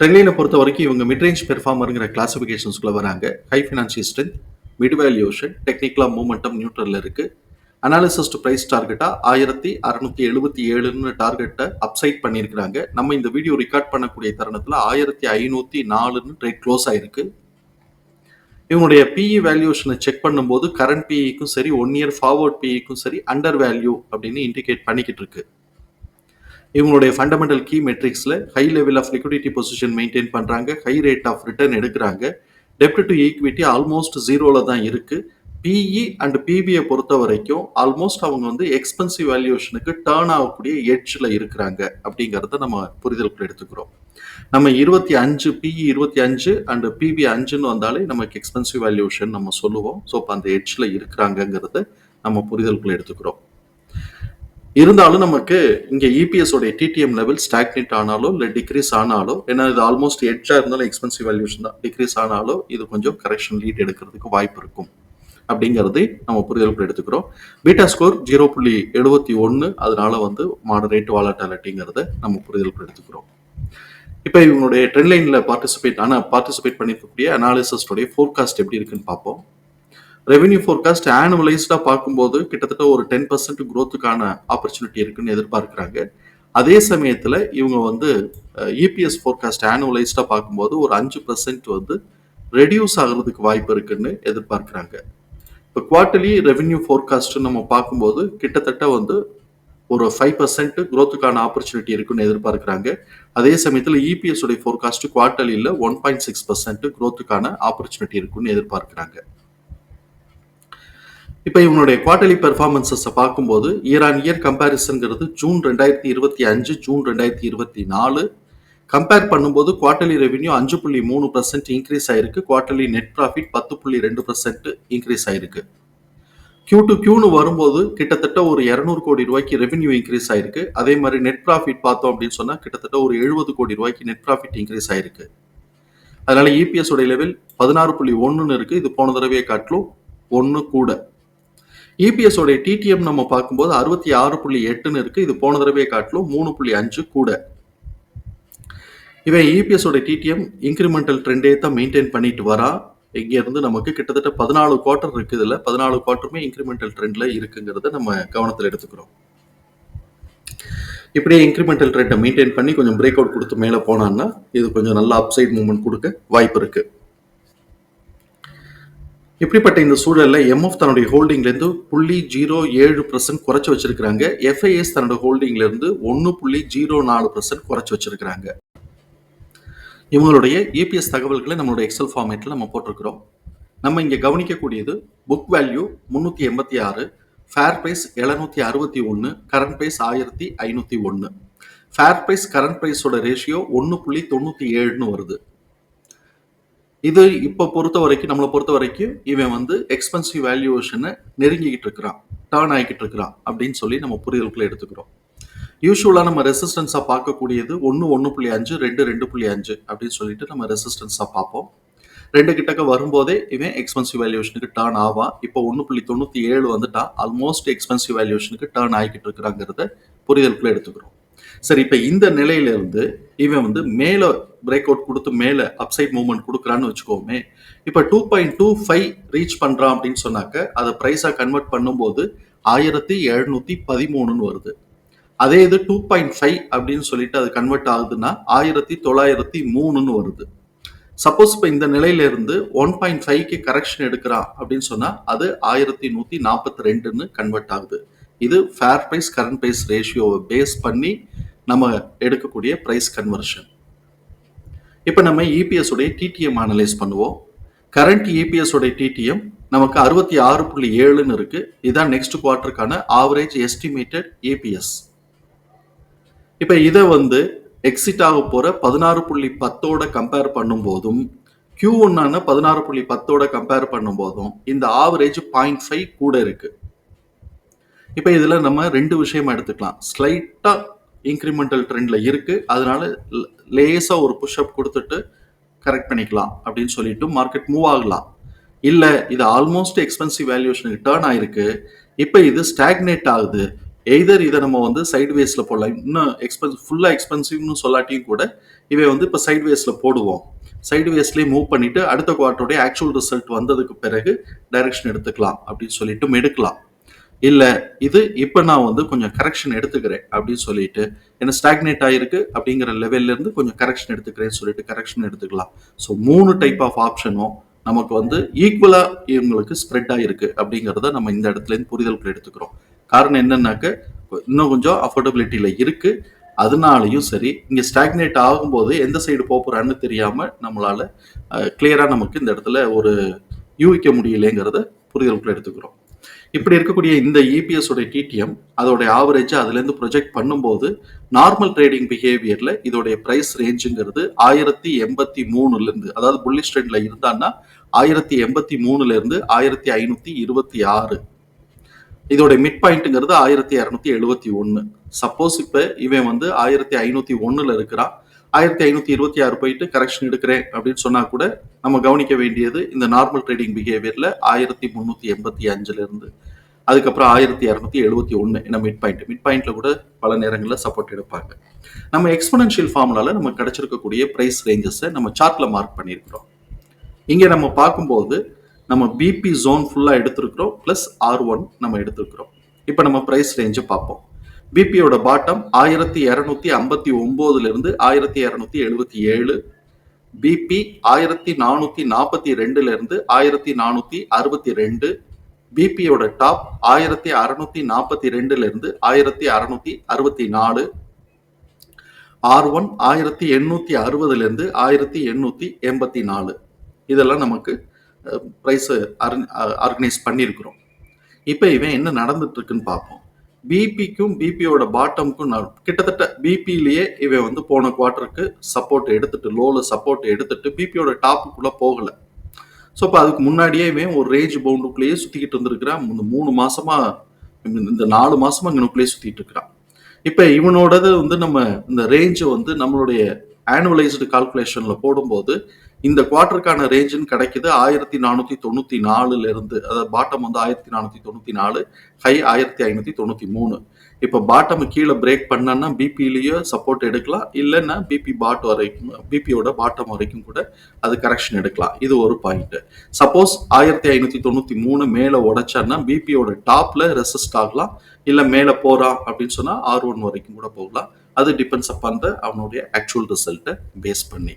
ட்ரெண்ட்லைனை பொறுத்த வரைக்கும் இவங்க மிட்ரேஞ்ச் பெர்ஃபார்மருங்கிற கிளாசிஃபிகேஷன்ஸ்குள்ள வராங்க. High financial strength mid valuation டெக்னிக்கலாக மூமெண்டம் நியூட்ரலில் இருக்குது அனாலிசிஸ் டு டார்கெட்டாக ஆயிரத்தி அறுநூத்தி எழுபத்தி ஏழுன்னு டார்கெட்டை அப்சைட் பண்ணியிருக்கிறாங்க. நம்ம இந்த வீடியோ ரெக்கார்ட் பண்ணக்கூடிய தருணத்தில் ஆயிரத்தி ஐநூற்றி நாலுன்னு ட்ரேட் க்ளோஸ் ஆயிருக்கு. இவங்களுடைய பிஇ வேல்யூஷனை செக் பண்ணும்போது கரண்ட் பிஇக்கும் சரி ஒன் இயர் ஃபார்வர்ட் பிஇக்கும் சரி அண்டர் வேல்யூ அப்படின்னு இண்டிகேட் பண்ணிக்கிட்டு இருக்கு. இவங்களுடைய fundamental key மெட்ரிக்ஸில் high level of liquidity position maintain பண்ணுறாங்க ஹை ரேட் ஆஃப் ரிட்டர்ன் எடுக்கிறாங்க. டெப்ட் டு ஈக்விட்டி ஆல்மோஸ்ட் ஜீரோவில் தான் இருக்குது பிஇ அண்ட் பிபியை பொறுத்த வரைக்கும் ஆல்மோஸ்ட் அவங்க வந்து எக்ஸ்பென்சிவ் வேல்யூஷனுக்கு டேர்ன் ஆகக்கூடிய எட்ஜில் இருக்கிறாங்க அப்படிங்கிறத நம்ம புரிதலுக்குள்ள எடுத்துக்கிறோம். நம்ம இருபத்தி அஞ்சு பிஇ இருபத்தி அஞ்சு அண்ட் பிபி அஞ்சுன்னு வந்தாலே நமக்கு எக்ஸ்பென்சிவ் வேல்யூஷன் நம்ம சொல்லுவோம். ஸோ இப்போ அந்த எட்ஜில் இருக்கிறாங்கங்கிறத நம்ம புரிதலுக்குள்ள எடுத்துக்கிறோம். இருந்தாலும் நமக்கு இங்கே இபிஎஸ் உடைய டிடிஎம் லெவல் ஸ்டாக்னேட் ஆனாலோ இல்லை டிக்ரீஸ் ஆனாலோ ஏன்னா இது ஆல்மோஸ்ட் எட்ஜாக இருந்தாலும் எக்ஸ்பென்சிவ் வேல்யூஷன் தான். டிக்ரீஸ் ஆனாலோ இது கொஞ்சம் கரெக்ஷன் லீட் எடுக்கிறதுக்கு வாய்ப்பு இருக்கும். அப்படிங்கிறது நம்ம புரிதலுக்கு எடுத்துக்கிறோம். பீட்டா ஸ்கோர் ஜீரோ புள்ளி எழுபத்தி ஒன்று அதனால வந்து மாடரேட் வாலட்டாலிட்டிங்கிறத நம்ம புரிதலுக்கு எடுத்துக்கிறோம். இப்போ இவங்களுடைய ட்ரெண்ட் லைனில் பார்ட்டிசிபேட் ஆனால் பார்ட்டிசிபேட் பண்ணியிருக்கக்கூடிய அனாலிசிஸ்டோடைய ஃபோர்காஸ்ட் எப்படி இருக்குன்னு பார்ப்போம். ரெவென்யூ ஃபோர்காஸ்ட் ஆனுவலைஸ்டாக பார்க்கும்போது கிட்டத்தட்ட ஒரு டென் பர்சன்ட் குரோத்துக்கான ஆப்பர்ச்சுனிட்டி இருக்குன்னு எதிர்பார்க்குறாங்க. அதே சமயத்தில் இவங்க வந்து இபிஎஸ் ஃபோர்காஸ்ட் ஆனுவலைஸ்டாக பார்க்கும்போது ஒரு அஞ்சு பர்சன்ட் வந்து ரெடியூஸ் ஆகிறதுக்கு வாய்ப்பு இருக்குன்னு எதிர்பார்க்குறாங்க. இப்போ குவார்ட்டர்லி ரெவென்யூ ஃபோர்காஸ்ட் நம்ம பார்க்கும்போது கிட்டத்தட்ட வந்து ஒரு ஃபைவ் பர்சன்ட் குரோத்துக்கான ஆப்பர்ச்சுனிட்டி இருக்குன்னு எதிர்பார்க்குறாங்க. அதே சமயத்தில் இபிஎஸ் உடைய ஃபோர்காஸ்ட் குவார்ட்டர்லியில் ஒன் பாயிண்ட் சிக்ஸ் பர்சன்ட் க்ரோத்துக்கான ஆப்பர்ச்சுனிட்டி இருக்குன்னு எதிர்பார்க்குறாங்க. இப்போ இவங்களுடைய குவார்டர்லி பெர்ஃபார்மன்சஸை பார்க்கும்போது இயர் ஆன் இயர் கம்பேரிசன்கிறது ஜூன் ரெண்டாயிரத்தி இருபத்தி அஞ்சு ஜூன் ரெண்டாயிரத்தி இருபத்தி நாலு. கம்பேர் பண்ணும்போது குவார்டர்லி ரெவென்யூ அஞ்சு புள்ளி மூணு பர்சன்ட் இன்க்ரீஸ் ஆயிருக்கு. குவார்டர்லி நெட் ப்ராஃபிட் பத்து புள்ளி ரெண்டு பர்சன்ட் இன்க்ரீஸ் ஆயிருக்கு. கியூ டு கியூன்னு வரும்போது கிட்டத்தட்ட ஒரு இரநூறு கோடி ரூபாய்க்கு ரெவென்யூ இன்க்ரீஸ் ஆயிருக்கு. அதே மாதிரி நெட் ப்ராஃபிட் பார்த்தோம் அப்படின்னு சொன்னால் கிட்டத்தட்ட ஒரு எழுபது கோடி ரூபாய்க்கு நெட் ப்ராஃபிட் இன்க்ரீஸ் ஆயிருக்கு. அதனால இபிஎஸ் உடைய லெவல் பதினாறு புள்ளி ஒன்றுன்னு இருக்கு. இது போன தடவையை காட்டிலும் ஒன்று கூட. இபிஎஸ் உடைய டிடிஎம் நம்ம பார்க்கும்போது அறுபத்தி ஆறு புள்ளி எட்டுன்னு இருக்கு. இது போன தடவையை காட்டிலும் மூணு புள்ளி அஞ்சு கூட. இவன் இபிஎஸ் உடைய டிடிஎம் இன்க்ரிமெண்டல் ட்ரெண்டே தான் மெயின்டைன் பண்ணிட்டு வரா. இங்கேருந்து நமக்கு கிட்டத்தட்ட பதினாலு குவார்டர் இருக்குது இதில் பதினாலு குவார்டருமே இன்க்ரிமெண்டல் ட்ரெண்ட்ல இருக்குங்கிறத நம்ம கவனத்தில் எடுத்துக்கிறோம். இப்படியே இன்க்ரிமெண்டல் ட்ரெண்டை மெயின்டைன் பண்ணி கொஞ்சம் பிரேக் அவுட் கொடுத்து மேலே போனான்னா இது கொஞ்சம் நல்ல அப்சைட் மூவ்மெண்ட் கொடுக்க வாய்ப்பு இருக்குது இப்படிப்பட்ட இந்த சூழலில் எம்எஃப் தன்னுடைய ஹோல்டிங்லேருந்து புள்ளி ஜீரோ ஏழு பர்சன்ட் குறைச்சி வச்சிருக்கிறாங்க. எஃப்ஐஎஸ் தன்னோட ஹோல்டிங்லேருந்து ஒன்று புள்ளி ஜீரோ நாலு பர்சன்ட் குறைச்சி வச்சிருக்கிறாங்க. இவங்களுடைய இபிஎஸ் தகவல்களை நம்மளுடைய எக்ஸல் ஃபார்மேட்டில் நம்ம போட்டிருக்கிறோம். நம்ம இங்கே கவனிக்கக்கூடியது புக் வேல்யூ முந்நூற்றி எண்பத்தி ஆறு ஃபேர் ப்ரைஸ் எழுநூத்தி அறுபத்தி ஒன்று கரண்ட் ப்ரைஸ் ஆயிரத்தி ஐநூற்றி ஒன்று ஃபேர் ப்ரைஸ் கரண்ட் ப்ரைஸோட ரேஷியோ ஒன்று புள்ளி தொண்ணூற்றி ஏழுன்னு வருது. இது இப்போ பொறுத்த வரைக்கும் நம்மளை பொறுத்த வரைக்கும் இவன் வந்து எக்ஸ்பென்சிவ் வேல்யூவேஷனை நெருங்கிக்கிட்டு இருக்கிறான் டேர்ன் ஆகிக்கிட்டு இருக்கிறான் அப்படின்னு சொல்லி நம்ம புரிதலுக்குள்ள எடுத்துக்கிறோம். யூஸ்வலாக நம்ம ரெசிஸ்டன்ஸாக பார்க்கக்கூடியது ஒன்று ஒன்று புள்ளி அஞ்சு ரெண்டு ரெண்டு புள்ளி அஞ்சு அப்படின்னு சொல்லிட்டு நம்ம ரெசிஸ்டன்ஸாக பார்ப்போம். ரெண்டு கிட்டக்க வரும்போதே இவன் எக்ஸ்பென்சிவ் வேல்யூஷனுக்கு டேர்ன் ஆவான் இப்போ ஒன்று புள்ளி தொண்ணூற்றி ஏழு வந்துட்டான் ஆல்மோஸ்ட் எக்ஸ்பென்சிவ் வேல்யூஷனுக்கு டேர்ன் ஆகிக்கிட்டு இருக்கிறாங்கிறத புரிதலுக்குள்ள எடுத்துக்கிறோம். சரி இப்போ இந்த நிலையிலிருந்து இவன் வந்து மேலே பிரேக் அவுட் கொடுத்து மேலே அப்சைட் மூவ்மெண்ட் கொடுக்குறான்னு வச்சுக்கோமே. இப்போ two point two five reach பண்ணுறான் அப்படின்னு சொன்னாக்க அதை ப்ரைஸாக கன்வெர்ட் பண்ணும்போது ஆயிரத்தி எழுநூற்றி பதிமூணுன்னு வருது. அதே இது டூ பாயிண்ட் ஃபைவ் அப்படின்னு சொல்லிட்டு அது கன்வெர்ட் ஆகுதுன்னா ஆயிரத்தி தொள்ளாயிரத்தி மூணுன்னு வருது. சப்போஸ் இப்போ இந்த நிலையிலிருந்து ஒன் பாயிண்ட் ஃபைவ்க்கு கரெக்ஷன் எடுக்கிறான் அப்படின்னு சொன்னால் அது ஆயிரத்தி நூற்றி நாற்பத்தி ரெண்டுன்னு கன்வெர்ட் ஆகுது. இது ஃபேர் ப்ரைஸ் கரண்ட் ப்ரைஸ் ரேஷியோவை பேஸ் பண்ணி நம்ம எடுக்கக்கூடிய ப்ரைஸ் கன்வர்ஷன் இப்போ நம்ம இபிஎஸ் உடைய டிடிஎம் அனலைஸ் பண்ணுவோம். கரண்ட் இபிஎஸ் உடைய டிடிஎம் நமக்கு அறுபத்தி ஆறு புள்ளி ஏழுன்னு இருக்கு. இதான் நெக்ஸ்ட் குவார்டருக்கான ஆவரேஜ் எஸ்டிமேட்டட் ஏபிஎஸ் இப்போ இதை வந்து எக்ஸிட் ஆக போற பதினாறு புள்ளி பத்தோட கம்பேர் பண்ணும்போதும் கியூ ஒன்னான பதினாறு புள்ளி பத்தோட கம்பேர் பண்ணும்போதும் இந்த ஆவரேஜ் பாயிண்ட் ஃபைவ் கூட இருக்கு. இப்போ இதில் நம்ம ரெண்டு விஷயமா எடுத்துக்கலாம். ஸ்லைட்டாக இன்க்ரிமெண்டல் ட்ரெண்டில் இருக்கு. அதனால லேசாக ஒரு புஷ்அப் கொடுத்துட்டு கரெக்ட் பண்ணிக்கலாம் அப்படின்னு சொல்லிட்டு மார்க்கெட் மூவ் ஆகலாம். இல்லை இது ஆல்மோஸ்ட் எக்ஸ்பென்சிவ் வேல்யூஷனுக்கு டேர்ன் ஆயிருக்கு. இப்போ இது ஸ்டாக்னேட் ஆகுது. எய்தர் இதை நம்ம வந்து சைட்வேஸ்ல போடலாம். இன்னும் எக்ஸ்பென்ஸ் ஃபுல்லாக எக்ஸ்பென்சிவ்னு சொல்லாட்டியும் கூட இவை வந்து இப்போ சைட்வேஸ்ல போடுவோம். சைட்வேஸ்லேயே மூவ் பண்ணிவிட்டு அடுத்த குவார்ட்டருடைய ஆக்சுவல் ரிசல்ட் வந்ததுக்கு பிறகு டைரக்ஷன் எடுத்துக்கலாம் அப்படின்னு சொல்லிட்டு எடுக்கலாம். இல்லை இது இப்போ நான் வந்து கொஞ்சம் கரெக்ஷன் எடுத்துக்கிறேன் அப்படின்னு சொல்லிட்டு என்ன ஸ்டாக்னேட் ஆகிருக்கு அப்படிங்கிற லெவல்லேருந்து கொஞ்சம் கரெக்ஷன் எடுத்துக்கிறேன்னு சொல்லிட்டு கரெக்ஷன் எடுத்துக்கலாம். ஸோ மூணு டைப் ஆஃப் ஆப்ஷனும் நமக்கு வந்து ஈக்குவலாக இவங்களுக்கு ஸ்ப்ரெட் ஆகிருக்கு அப்படிங்கிறத நம்ம இந்த இடத்துலேருந்து புரிதலுக்கு எடுத்துக்கிறோம். காரணம் என்னன்னாக்க இன்னும் கொஞ்சம் அஃபோர்டபிலிட்டியில் இருக்குது அதனாலையும் சரி இங்கே ஸ்டாக்னேட் ஆகும்போது எந்த சைடு போகிறான்னு தெரியாமல் நம்மளால் கிளியராக நமக்கு இந்த இடத்துல ஒரு யூகிக்க முடியலைங்கிறத புரிதலுக்குள்ள எடுத்துக்கிறோம். இப்படி இருக்கக்கூடிய இந்த இபிஎஸ் உடைய டிடிஎம் அதோடைய ஆவரேஜ் அதுலேருந்து ப்ரொஜெக்ட் பண்ணும்போது நார்மல் ட்ரேடிங் பிஹேவியர்ல இதோடைய பிரைஸ் ரேஞ்சுங்கிறது ஆயிரத்தி எண்பத்தி மூணுல இருந்து அதாவது புல்லிஷ் ட்ரெண்ட்ல இருந்தான்னா ஆயிரத்தி எண்பத்தி மூணுல இருந்து ஆயிரத்தி ஐநூத்தி இருபத்தி ஆறு. இதோடைய மிட் பாயிண்ட்ங்கிறது ஆயிரத்தி இரநூத்தி எழுபத்தி ஒன்று சப்போஸ் இப்போ இவன் வந்து ஆயிரத்தி ஐநூத்தி ஒன்றில் இருக்கிறான். ஆயிரத்தி ஐநூத்தி இருபத்தி ஆறு போயிட்டு கரெக்ஷன் எடுக்கிறேன் அப்படின்னு சொன்னா கூட நம்ம கவனிக்க வேண்டியது இந்த நார்மல் ட்ரேடிங் பிஹேவியர்ல ஆயிரத்தி முந்நூத்தி எண்பத்தி அஞ்சுல இருந்து அதுக்கப்புறம் ஆயிரத்தி இரநூத்தி எழுபத்தி ஒன்று என்ன மிட் பாயிண்ட் மிட் பாயிண்ட்ல கூட பல நேரங்களில் சப்போர்ட் எடுப்பாங்க. நம்ம எக்ஸ்பனன்ஷியல் ஃபார்முலால நம்ம கிடைச்சிருக்கக்கூடிய பிரைஸ் ரேஞ்சஸை நம்ம சார்ட்ல மார்க் பண்ணியிருக்கிறோம். இங்க நம்ம பார்க்கும்போது நம்ம பிபி ஜோன் ஃபுல்லா எடுத்திருக்கிறோம் பிளஸ் ஆர் ஒன் நம்ம எடுத்திருக்கிறோம். இப்போ நம்ம பிரைஸ் ரேஞ்சை பார்ப்போம். பிபியோட பாட்டம் ஆயிரத்தி இரநூத்தி ஐம்பத்தி ஒன்பதுல இருந்து ஆயிரத்தி இரநூத்தி எழுபத்தி ஏழு பிபி ஆயிரத்தி நானூத்தி நாற்பத்தி ரெண்டுல இருந்து ஆயிரத்தி நானூத்தி அறுபத்தி ரெண்டு பிபியோட டாப் ஆயிரத்தி அறுநூத்தி நாற்பத்தி ரெண்டுல இருந்து ஆயிரத்தி அறுநூத்தி அறுபத்தி நாலு ஆர் ஒன் ஆயிரத்தி எண்ணூத்தி அறுபதுல இருந்து ஆயிரத்தி எண்ணூத்தி எண்பத்தி நாலு. இதெல்லாம் நமக்கு ப்ரைஸ் ஆர்கனைஸ் பண்ணியிருக்கிறோம் இப்போ இவன் என்ன நடந்துட்டு இருக்குன்னு பார்ப்போம் பிபிக்கும் பிபியோட பாட்டமுக்கும் கிட்டத்தட்ட பிபிலேயே இவன் வந்து போன குவார்ட்டருக்கு சப்போர்ட் எடுத்துட்டு லோல சப்போர்ட் எடுத்துட்டு பிபியோட டாப்புக்குள்ளே போகல. ஸோ இப்போ அதுக்கு முன்னாடியே இவன் ஒரு ரேஞ்ச் பவுண்டுக்குள்ளேயே சுற்றிக்கிட்டு இருந்திருக்கிறான். இந்த மூணு மாசமா இந்த நாலு மாசமா இங்கனுக்குள்ளேயே சுற்றிட்டு இருக்கிறான் இப்போ இவனோடது வந்து நம்ம இந்த ரேஞ்சை வந்து நம்மளுடைய ஆனுவலைஸ்டு கால்குலேஷனில் போடும்போது இந்த குவார்ட்டருக்கான ரேஞ்சுன்னு கிடைக்குது ஆயிரத்தி நானூத்தி தொண்ணூத்தி நாலுல இருந்து அதாவது பாட்டம் வந்து ஆயிரத்தி நானூத்தி தொண்ணூத்தி நாலு ஹை ஆயிரத்தி ஐநூத்தி தொண்ணூத்தி மூணு. இப்போ பாட்டம் கீழே பிரேக் பண்ணனா பிபிலேயே சப்போர்ட் எடுக்கலாம் இல்லைன்னா பிபி பாட் வரைக்கும் பிபியோட பாட்டம் வரைக்கும் கூட அது கரெக்ஷன் எடுக்கலாம். இது ஒரு பாயிண்ட் சப்போஸ் ஆயிரத்தி ஐநூத்தி தொண்ணூத்தி மூணு மேல உடைச்சான்னா பிபியோட டாப்ல ரெசிஸ்ட் ஆகலாம் இல்ல மேல போறான் அப்படின்னு சொன்னா ஆர் ஒன் வரைக்கும் கூட போகலாம். அது டிபெண்ட்ஸ் அப்பான் த அவனுடைய ஆக்சுவல் ரிசல்ட்டை பேஸ் பண்ணி.